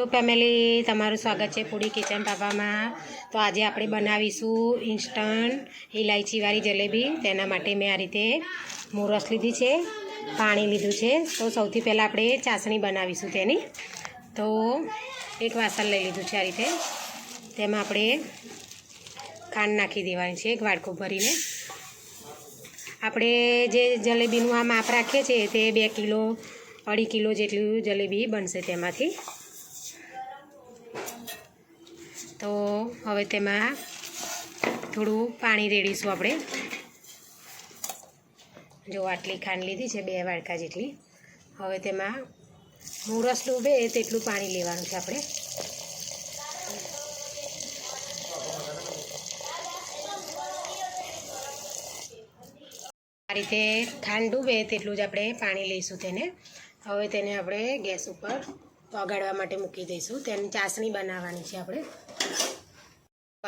તો ફેમિલી તમારું સ્વાગત છે પૂરી કિચન પાપામાં. તો આજે આપણે બનાવીશું ઇન્સ્ટન્ટ ઇલાયચીવાળી જલેબી. તેના માટે મેં આ રીતે મોરસ લીધી છે, પાણી લીધું છે. તો સૌથી પહેલાં આપણે ચાસણી બનાવીશું તેની. તો એક વાસણ લઈ લીધું છે આ રીતે. તેમાં આપણે ખાંડ નાખી દેવાની છે, એક વાડકું ભરીને. આપણે જે જલેબીનું આ માપ રાખીએ છીએ તે બે કિલો, અઢી કિલો જેટલું જલેબી બનશે તેમાંથી. તો હવે તેમાં થોડું પાણી રેડીશું આપણે. જો આટલી ખાંડ લીધી છે, બે વાડકા જેટલી. હવે તેમાં મુરસ ડૂબે તેટલું પાણી લેવાનું છે આપણે. આ રીતે ખાંડ ડૂબે તેટલું જ આપણે પાણી લઈશું તેને. હવે તેને આપણે ગેસ ઉપર પગાડવા માટે મૂકી દઈશું. તેની ચાસણી બનાવવાની છે આપણે.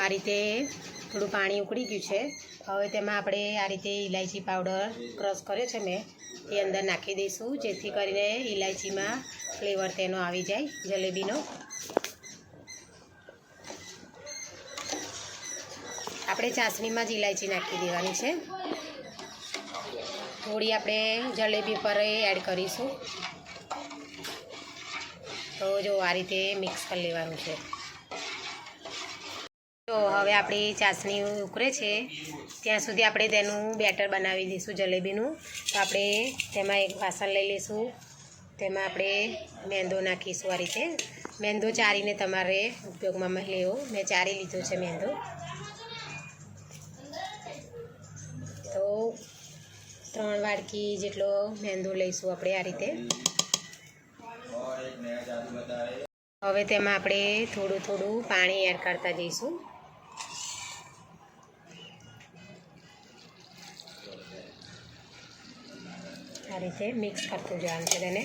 આ રીતે થોડું પાણી ઉકળી ગયું છે. હવે તેમાં આપણે આ રીતે ઇલાયચી પાવડર ક્રશ કર્યો છે મેં. તે અંદર નાખી દઈશું, જેથી કરીને ઇલાયચીમાં ફ્લેવર તેનો આવી જાય, જલેબીનો. આપણે ચાસણીમાં જ ઇલાયચી નાખી દેવાની છે. થોડી આપણે જલેબી પર એડ કરીશું. તો જો આ રીતે મિક્સ કરી લેવાનું છે. તો હવે આપણી ચાસણી ઉકળે છે. ત્યાં સુધી આપણે તેનું બેટર બનાવી દઈશું જલેબીનું. તો આપણે તેમાં એક વાસણ લઈ લઈશું. તેમાં આપણે મેંદો નાખીશું આ રીતે. મેંદો ચારીને તમારે ઉપયોગમાં લેવો. મેં ચારી લીધો છે મેંદો. તો ત્રણ વાડકી જેટલો મેંદો લઈશું આપણે આ રીતે. હવે તેમાં આપણે થોડું થોડું પાણી એડ કરતા જઈશું. રીતે મિક્સ કરતું જવાનું છે તેને.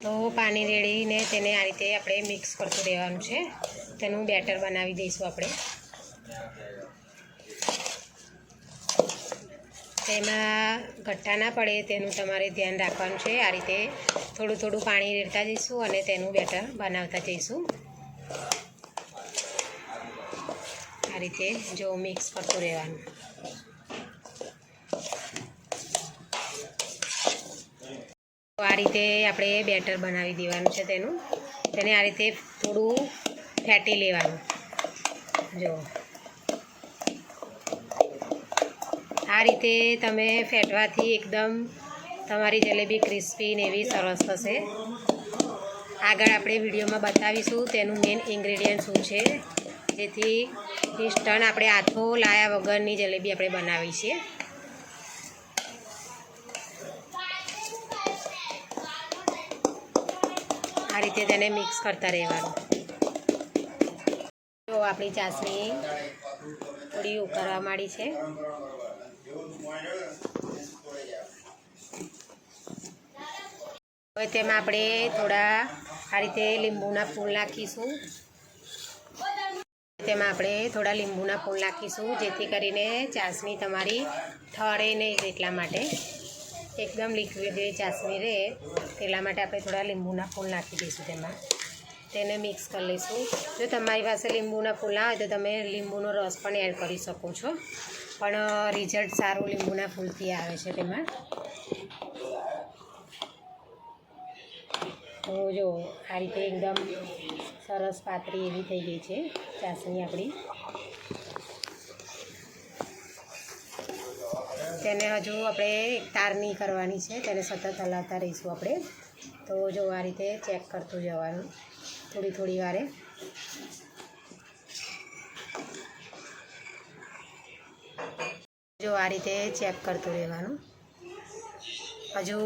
તો પાણી રેડીને તેને આ રીતે આપણે મિક્સ કરતું રહેવાનું છે. તેનું બેટર બનાવી દઈશું આપણે. તેમાં ગઠ્ઠા ના પડે તેનું તમારે ધ્યાન રાખવાનું છે. આ રીતે થોડું થોડું પાણી રેડતા જઈશું અને તેનું બેટર બનાવતા જઈશું. આ રીતે જો મિક્સ કરતું રહેવાનું. આ રીતે આપણે બેટર બનાવી દેવાનું છે તેનું. તેને આ રીતે થોડું ફેટી લેવાનું. જો. આ રીતે તમે ફેટવાથી એકદમ તમારી જલેબી ક્રિસ્પી ને એવી સરસ થશે. આગળ આપણે વિડીયોમાં બતાવીશું તેનું મેઇન ઇન્ગ્રેડિયન્ટ શું છે. જેથી ઇન્સ્ટન્ટ આપણે હાથો લાયા વગરની જલેબી આપણે બનાવી છે. રીતે તેને મિક્સ કરતા રહેવાનું. તો આપણી ચાસણી થોડી ઉકળવા માંડી છે. હવે તેમાં આપણે થોડા આ રીતે લીંબુના ફૂલ નાખીશું. તેમાં આપણે થોડા લીંબુના ફૂલ નાખીશું, જેથી કરીને ચાસણી તમારી ઠરે નહીં એટલા માટે. એકદમ લિક્વિડ જે ચાસણી રહે તેના માટે આપણે થોડા લીંબુના ફૂલ નાખી દઈશું તેમાં. તેને મિક્સ કરી લઈશું. જો તમારી પાસે લીંબુના ફૂલ ના હોય તો તમે લીંબુનો રસ પણ એડ કરી શકો છો. પણ રિઝલ્ટ સારું લીંબુના ફૂલથી આવે છે તેમાં. તો જો, આ રીતે એકદમ સરસ પાતળી એવી થઈ ગઈ છે ચાસણી આપણી. તેને હજુ આપણે તારની કરવાની છે, તેને સતત હલાવતા રહીશું આપણે. તો જો આ રીતે ચેક કરતું જવાનું થોડી થોડી વારે. જો આ રીતે ચેક કરતું રહેવાનું. હજુ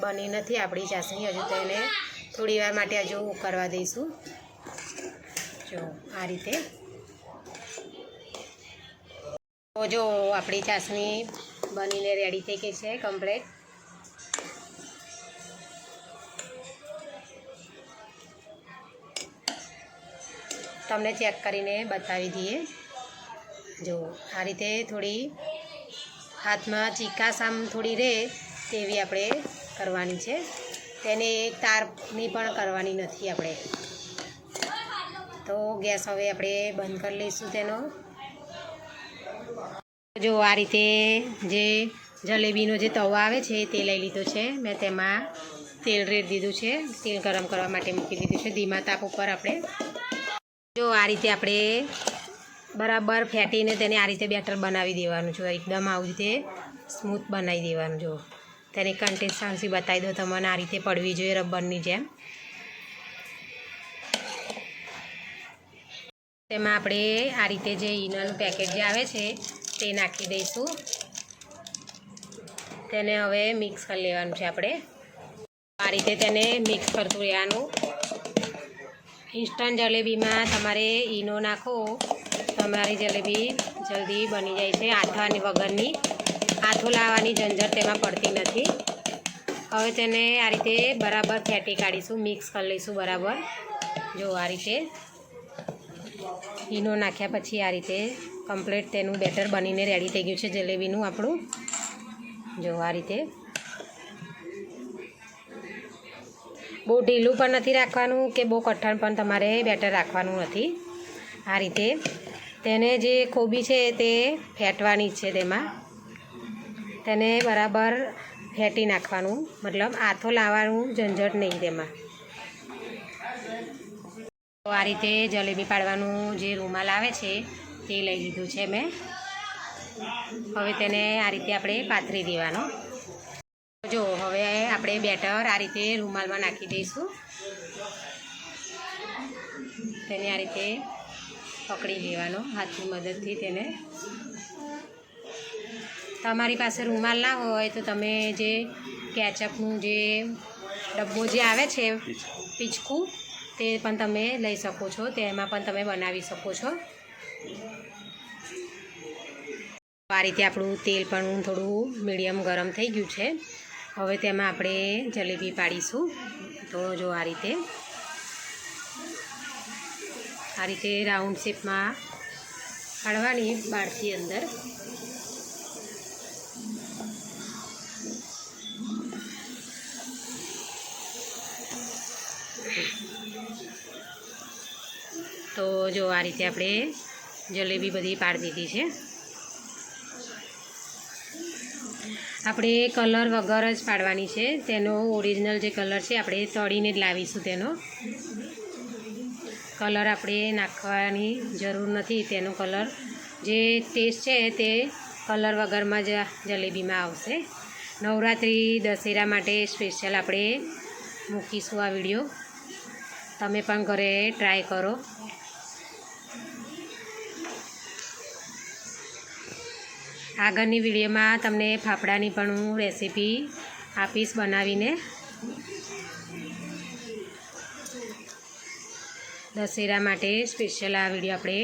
બની નથી આપણી ચાસણી, હજુ તેને થોડી વાર માટે હજુ કરવા દઈશું. જો આ રીતે તો જો, આપણી ચાસણી બનીને રેડી થઈ ગઈ છે કમ્પ્લેટ તમને ચેક કરીને બતાવી દઈએ. જો, આ રીતે થોડી હાથમાં ચીકાશ આમ થોડી રહે તેવી આપણે કરવાની છે. તેને એક તારની પણ કરવાની નથી આપણે. તો ગેસ હવે આપણે બંધ કરી લઈશું તેનો. જો આ રીતે જે જલેબીનો જે તવો આવે છે, તે લઈ લીધો છે. મેં તેમાં તેલ રેડ દીધું છે. તેલ ગરમ કરવા માટે મૂકી દીધું છે. ધીમા તાપ ઉપર આપણે જો આ રીતે આપણે બરાબર ફેટીને તેને આ રીતે બેટર બનાવી દેવાનું છે. એકદમ આવી રીતે સ્મૂથ બનાવી દેવાનું. જો તેને કન્સિસ્ટન્સી બતાવી દો. તમને આ રીતે પડવી જોઈએ રબરની જેમ. તેમાં આપણે આ રીતે જે ઈનોનું પેકેટ જે આવે છે તે નાખી દઈશું. તેને હવે મિક્સ કરી લેવાનું છે આપણે. આ રીતે તેને મિક્સ કરતું રહેવાનું. ઇન્સ્ટન્ટ જલેબીમાં તમારે ઈનો નાખો, તમારી જલેબી જલ્દી બની જાય છે આથવાની વગરની. આથો લાવવાની ઝંઝટ તેમાં પડતી નથી. હવે તેને આ રીતે બરાબર ફેટી કાઢીશું, મિક્સ કરી લઈશું બરાબર. જો આ રીતે. ઈનો નાખ્યા પછી આ રીતે કમ્પ્લીટ તેનું બેટર બનીને રેડી થઈ ગયું છે જલેબીનું આપણું. જો આ રીતે. બહુ ઢીલું પણ નથી રાખવાનું કે બહુ કઠણ પણ તમારે બેટર રાખવાનું નથી. આ રીતે. તેને જે ખોબી છે તે ફેટવાની છે તેમાં. તેને બરાબર ફેટી નાખવાનું. મતલબ આથો લાવવાનું ઝંઝટ નહીં તેમાં. તો આ રીતે જલેબી પાડવાનું જે રૂમાલ આવે છે તે લઈ લીધું છે મેં. હવે તેને આ રીતે આપણે પાથરી દેવાનો. જો હવે આપણે બેટર આ રીતે રૂમાલમાં નાખી દઈશું. તેને આ રીતે પકડી લેવાનો હાથની મદદથી તેને. તમારી પાસે રૂમાલ ના હોય તો તમે જે કેચઅપનું જે ડબ્બો જે આવે છે પીચકું તે પણ તમે લઈ શકો છો. તેમાં પણ તમે બનાવી શકો છો. આ રીતે આપણું તેલ પણ થોડું મીડિયમ ગરમ થઈ ગયું છે. હવે તેમાં આપણે જલેબી પાડીશું. તો જો આ રીતે. આ રીતે રાઉન્ડ શેપમાં પાડવાની બહારથી અંદર. તો જો આ રીતે આપણે જલેબી બધી પાડી દીધી છે. આપણે કલર વગર જ પાડવાની છે. તેનો ઓરિજિનલ જે કલર છે, આપણે તળીને જ લાવીશું તેનો. કલર આપણે નાખવાની જરૂર નથી તેનો કલર. જે ટેસ્ટ છે તે કલર વગરમાં જ જલેબીમાં આવશે. નવરાત્રિ, દશેરા માટે સ્પેશિયલ આપણે મૂકીશું આ વીડિયો તમે પણ ઘરે ટ્રાય કરો. આગળની વિડીયોમાં તમને ફાફડાની પણ હું રેસીપી આપીશ બનાવીને. દશેરા માટે સ્પેશિયલ આ વીડિયો આપણે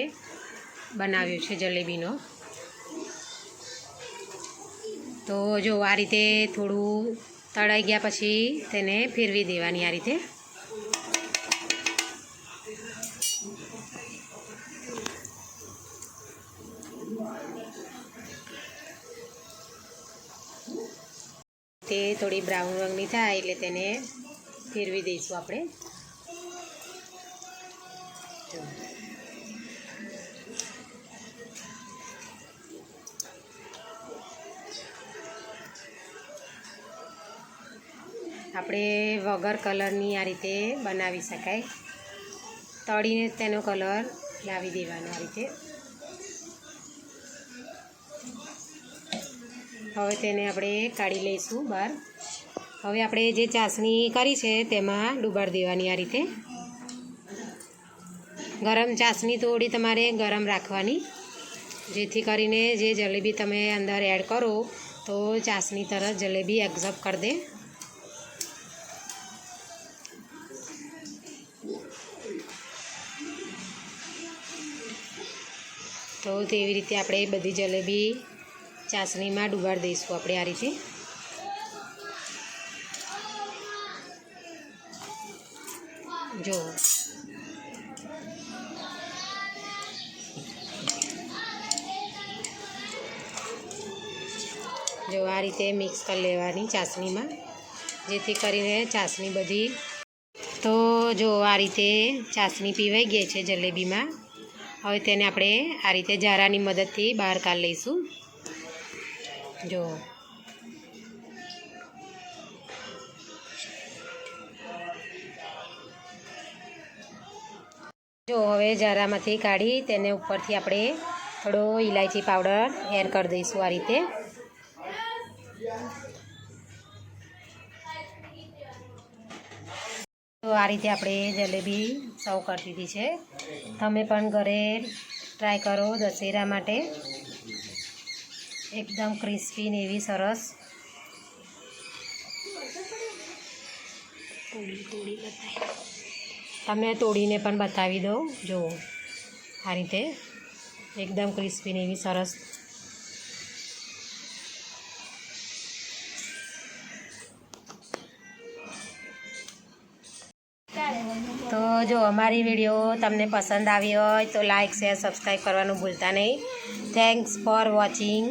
બનાવ્યો છે જલેબીનો. તો જો આ રીતે થોડું તળાઈ ગયા પછી તેને ફેરવી દેવાની આ રીતે. તે થોડી બ્રાઉન રંગની થાય એટલે તેને ફેરવી દઈશું આપણે. આપણે વગર કલરની આ રીતે બનાવી શકાય. તળીને તેનો કલર લાવી દેવાનો આ રીતે. હવે તેને આપણે કાઢી લઈશું બહાર. હવે આપણે જે ચાસણી કરી છે તેમાં ડુબાડી દેવાની આ રીતે. ગરમ ચાસણી થોડી તમારે ગરમ રાખવાની. જેથી કરીને જે જલેબી તમે અંદર એડ કરો તો ચાસણી તરત જલેબી એક્ઝપ કરી દે. તો તેવી રીતે આપણે બધી જલેબી ચાસણીમાં ડુબાડી દઈશું આપણે આ રીતે. જો. જો આ રીતે મિક્સ કરી લેવાની ચાસણીમાં. જેથી કરીને ચાસણી બધી તો જો આ રીતે ચાસણી પીવાઈ ગઈ છે જલેબીમાં, હવે તેને આપણે આ રીતે જારાની મદદથી બહાર કાઢી લઈશું. જો. જો, હવે જરામાંથી કાઢી તેને ઉપરથી આપણે થોડો ઇલાયચી પાવડર એડ કરી દઈશું આ રીતે. તો આ રીતે આપણે જલેબી સર્વ કરી દીધી છે. તમે પણ ઘરે ટ્રાય કરો દશેરા માટે. એકદમ ક્રિસ્પી ને એવી સરસ. તમને તોડીને પણ બતાવી દઉં. જુઓ આ રીતે એકદમ ક્રિસ્પી ને એવી સરસ. તો જો અમારી વીડિયો તમને પસંદ આવી હોય તો લાઇક શેર સબસ્ક્રાઈબ કરવાનું ભૂલતા નહીં. Thanks for watching